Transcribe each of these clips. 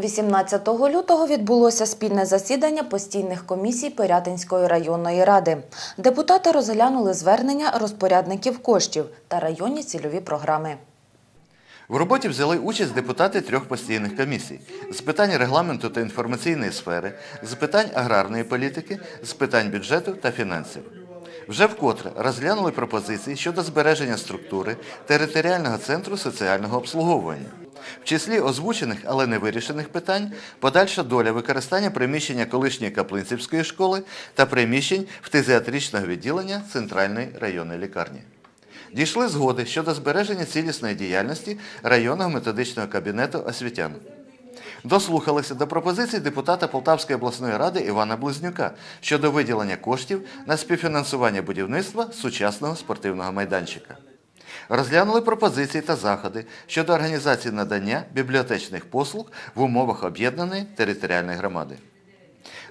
18 лютого відбулося спільне засідання постійних комісій Пирятинської районної ради. Депутати розглянули звернення розпорядників коштів та районні цільові програми. В роботі взяли участь депутати трьох постійних комісій з питань регламенту та інформаційної сфери, з питань аграрної політики, з питань бюджету та фінансів. Вже вкотре розглянули пропозиції щодо збереження структури територіального центру соціального обслуговування. В числі озвучених, але не вирішених питань подальша доля використання приміщення колишньої Каплинцівської школи та приміщень фтизіатричного відділення Центральної районної лікарні. Дійшли згоди щодо збереження цілісної діяльності районного методичного кабінету освітян. Дослухалися до пропозицій депутата Полтавської обласної ради Івана Близнюка щодо виділення коштів на співфінансування будівництва сучасного спортивного майданчика. Розглянули пропозиції та заходи щодо організації надання бібліотечних послуг в умовах об'єднаної територіальної громади.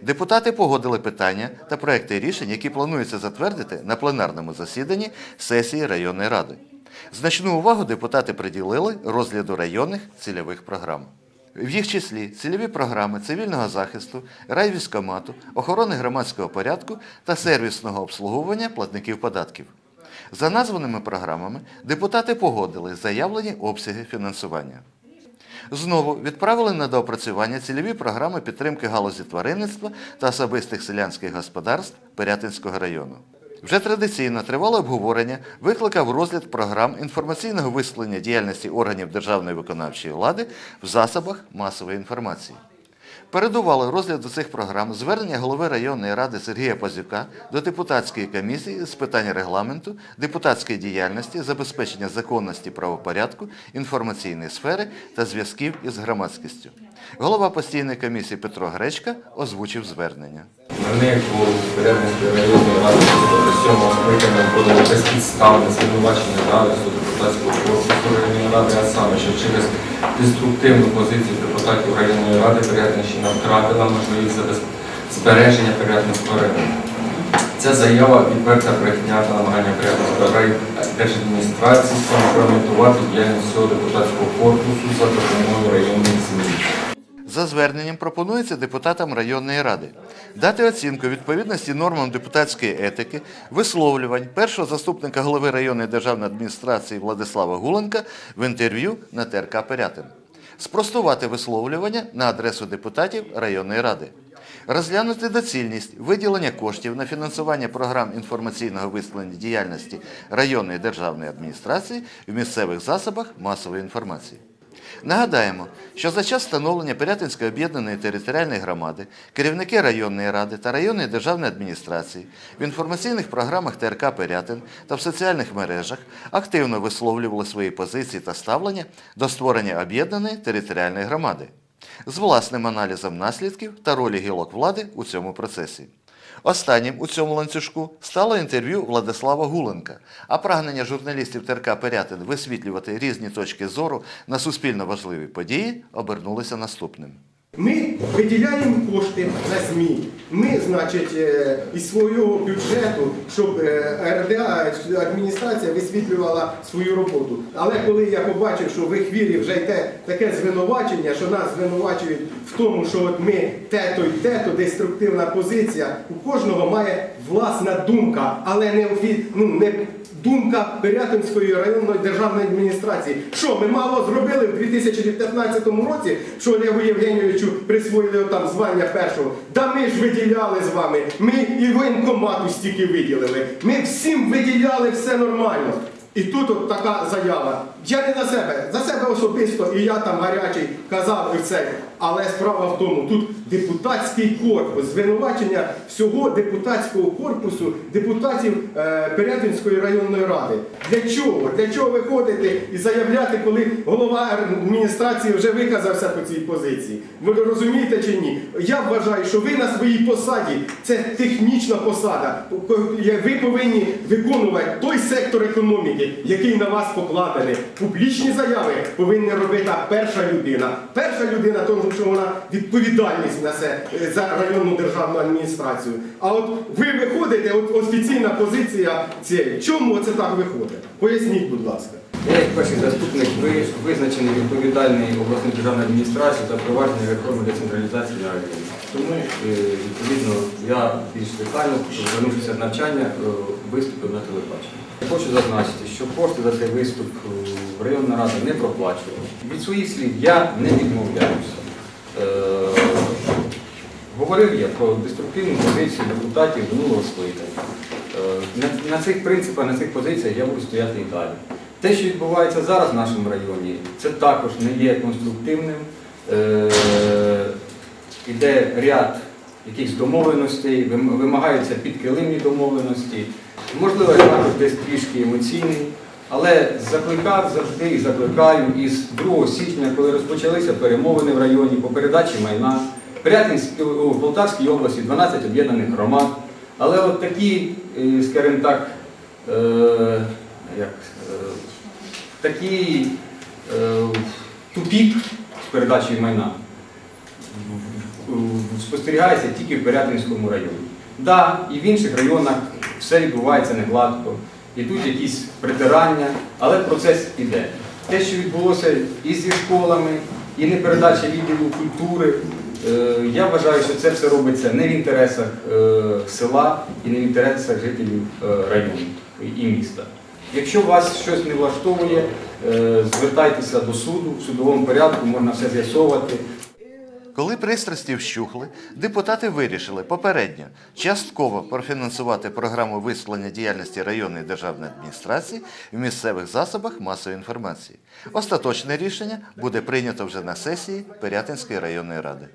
Депутати погодили питання та проекти рішень, які планується затвердити на пленарному засіданні сесії районної ради. Значну увагу депутати приділили розгляду районних цільових програм. В їх числі цільові програми цивільного захисту, райвійськомату, охорони громадського порядку та сервісного обслуговування платників податків. За названими програмами депутати погодили заявлені обсяги фінансування. Знову відправили на доопрацювання цільові програми підтримки галузі тваринництва та особистих селянських господарств Пирятинського району. Вже традиційно тривале обговорення викликав розгляд програм інформаційного висвітлення діяльності органів державної виконавчої влади в засобах масової інформації. Передували розгляду цих програм звернення голови районної ради Сергія Пазюка до депутатської комісії з питань регламенту, депутатської діяльності, забезпечення законності правопорядку, інформаційної сфери та зв'язків із громадськістю. Голова постійної комісії Петро Гречка озвучив звернення. Мене у Перервинської районної ради 107 скликання подали безпідставне звинувачення адресу депутатського корпусу районної ради, а саме, що через деструктивну позицію депутатів районної ради Перятинщина втратила можливість збереження Перятинського району. Ця заява відверта брехня та намагання Перятинської райдержадміністрації скомпрометувати діяльність всього депутатського корпусу за допомогою районних ЗМІ. За зверненням пропонується депутатам районної ради дати оцінку відповідності нормам депутатської етики, висловлювань першого заступника голови районної державної адміністрації Владислава Гуленка в інтерв'ю на ТРК Пирятин, спростувати висловлювання на адресу депутатів районної ради, розглянути доцільність виділення коштів на фінансування програм інформаційного висвітлення діяльності районної державної адміністрації в місцевих засобах масової інформації. Нагадаємо, що за час встановлення Пирятинської об'єднаної територіальної громади керівники районної ради та районної державної адміністрації в інформаційних програмах ТРК Пирятин та в соціальних мережах активно висловлювали свої позиції та ставлення до створення об'єднаної територіальної громади з власним аналізом наслідків та ролі гілок влади у цьому процесі. Останнім у цьому ланцюжку стало інтерв'ю Владислава Гуленка, а прагнення журналістів ТРК Пирятин висвітлювати різні точки зору на суспільно важливі події обернулися наступним. Ми виділяємо кошти на ЗМІ. Ми, значить, е, із свого бюджету, щоб е, РДА адміністрація висвітлювала свою роботу. Але коли я побачив, що в ехвірі вже йде таке звинувачення, що нас звинувачують в тому, що от ми те-то й те-то, деструктивна позиція, у кожного має власна думка, але не, ну, не думка Пирятинської районної державної адміністрації. Що ми мало зробили в 2015 році, що Олегу Євгенійовичу присвоїли там звання першого? Да ми ж виділяли з вами. Ми і воєнкомату стільки виділили. Ми всім виділяли все нормально. І тут от така заява. Я не за себе, за себе особисто, і я там гарячий казав і все. Але справа в тому, тут депутатський корпус, звинувачення всього депутатського корпусу, депутатів е, Пирятинської районної ради. Для чого? Для чого виходити і заявляти, коли голова адміністрації вже виказався по цій позиції? Ви розумієте чи ні? Я вважаю, що ви на своїй посаді це технічна посада. Ви повинні виконувати той сектор економіки, який на вас покладений. Публічні заяви повинна робити перша людина. Перша людина, тому що вона відповідальність несе е, за районну державну адміністрацію. А от ви виходите, от офіційна позиція цієї. Чому це так виходить? Поясніть, будь ласка. Я як перший заступник визначений відповідальний обласною державною адміністрацією за провадження реформи децентралізації на районі. Тому, е, відповідно, я більш детально, звернувшися з навчання, е, виступив на телебаченні. Хочу зазначити, що кошти за цей виступ е, районна рада не проплачувала. Від своїх слів я не відмовляюся. Говорив я про деструктивну позицію депутатів минулого скликання. На цих принципах, на цих позиціях я буду стояти і далі. Те, що відбувається зараз в нашому районі, це також не є конструктивним. Іде ряд якихось домовленостей, вимагаються підкилимні домовленості. Можливо, я також десь трішки емоційний, але закликав завжди і закликаю із 2 січня, коли розпочалися перемовини в районі по передачі майна, в у Полтавській області 12 об'єднаних громад. Але от такі, е, скажімо так, е, як, е, такий е, тупік з передачею майна спостерігається тільки в Пирятинському районі. Да, і в інших районах все відбувається негладко, ідуть якісь притирання, але процес іде. Те, що відбулося і зі школами, і не передача відділу культури, е, я вважаю, що це все робиться не в інтересах е, села і не в інтересах жителів е, району і міста. Якщо вас щось не влаштовує, звертайтеся до суду, в судовому порядку можна все з'ясовувати. Коли пристрасті вщухли, депутати вирішили попередньо частково профінансувати програму висвітлення діяльності районної державної адміністрації в місцевих засобах масової інформації. Остаточне рішення буде прийнято вже на сесії Пирятинської районної ради.